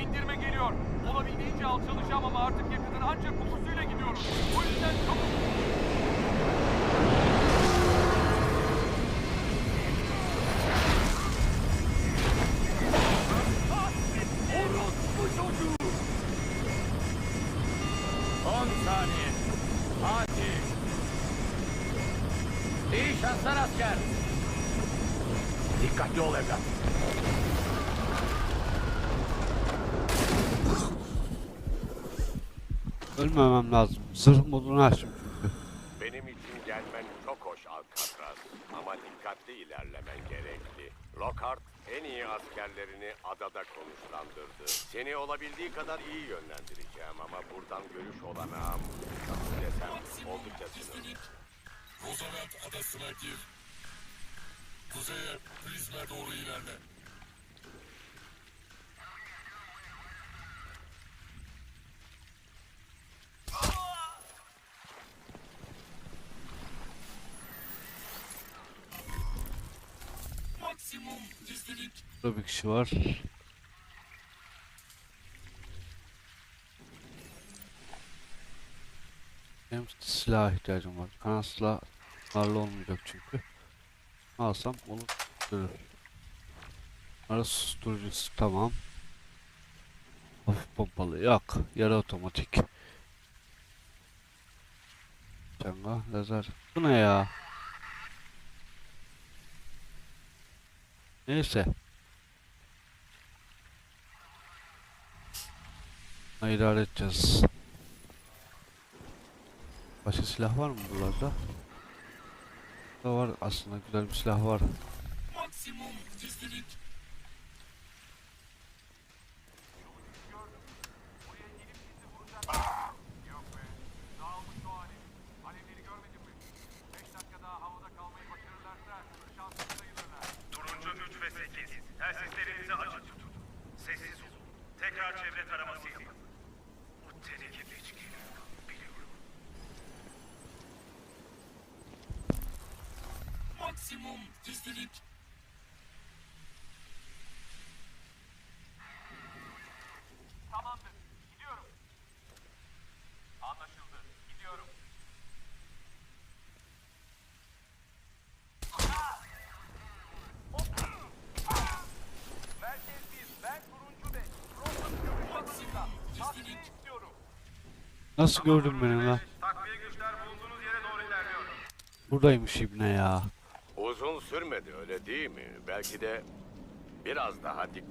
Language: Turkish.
İndirme geliyor. Olabildiğince alçalacağım ama artık yakıtın ancak kokusuyla gidiyoruz. O yüzden çabuk. Orospu çocuğu. 10 saniye. Hadi. İyi şanslar asker. Dikkatli ol evlat. Ölmemem lazım. Zırh modunu açtım çünkü. Benim için gelmen çok hoş Alcatraz. Ama dikkatli ilerlemen gerekli. Lockhart en iyi askerlerini adada konuşlandırdı. Seni olabildiği kadar iyi yönlendireceğim ama buradan görüş olanağım nasıl desem oldukça sınırlı. Roosevelt adasına gir. Kuzeye prizme doğru ilerle. Burada bir kişi var. Benim silaha ihtiyacım var. Kanat silahlarla olmayacak çünkü. Alsam onu görür. Ara susturucusu tamam. Hafif pompalı yok. Yarı otomatik. Canga lazer. Bu ne ya? Neyse. İdare edeceğiz. Başka silah var mı buralarda? Burada var aslında güzel bir silah var. Maksimum. Tekrar çevre taraması yapın. O teneke geç geliyor. Biliyorum. Maksimum gizlilik. Nasıl gördün beni lan? Buradaymış ibne ya. Uzun sürmedi öyle değil mi? Belki de biraz daha dikkat